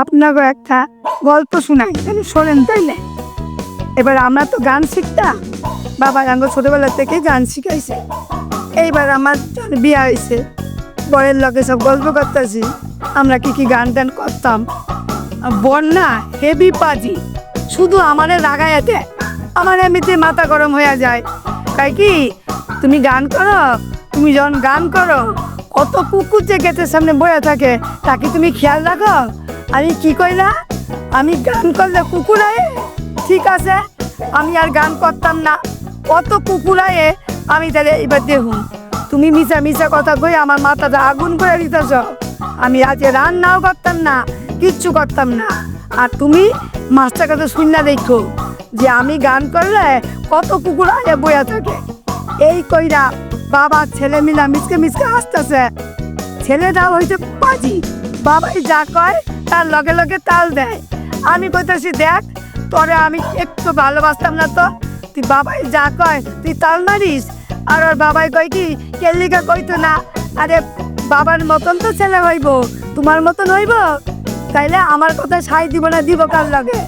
আপনাকে একটা গল্প শোনাই। তাহলে শোনেন তাইলে এবার আমরা তো গান শিখতাম। বাবা আঙ্গ ছোটবেলা থেকে গান শিখাইছে। এইবার আমার বিয়ে হয়েছে বরের লগে সব গল্প করতেছি। আমরা কি কি গান টান করতাম। বন্যা হেভি পাজি, শুধু আমাদের রাগায়াতে আমার এমনিতে মাথা গরম হয়ে যায়। তাই কি? তুমি গান করো, তুমি যখন গান করো, কত কুকুর যে গেটের সামনে বয়ে থাকে, তাকে তুমি খেয়াল রাখো? আমি কি কইলা আমি গান করলে কুকুর আয়ে ঠিক আছে? আমি আর গান করতাম না। কত কুকুর আয়ে আমি তাহলে এবার দেখুন, তুমি মিশা মিশা কথা কই আমার মাথাটা আগুন করে দিতেছ। আমি আজকে রান্নাও করতাম না, কিচ্ছু করতাম না। আর তুমি মাছটা কথা শুননা দেখো যে আমি গান করলে কত কুকুর আগে বইয়া থাকে। এই কইরা বাবা ছেলে মিলা মিসকে মিসকে আসতেছে ছেলেটাও হয়েছে পাজি। বাবাই যা কয় তার লগে লগে তাল দেয়। আমি কইতেছি, দেখ, তোরে আমি একটু ভালোবাসতাম না তো। তুই বাবাই যা কয়, তুই তাল মারিস? আর ওর বাবাই কয় কি কেলিকা কইতো না? আরে, বাবার মতন তো ছেলে হইব, তোমার মতন হইব। তাইলে আমার কথা সাই দিব না দিব কার লাগে?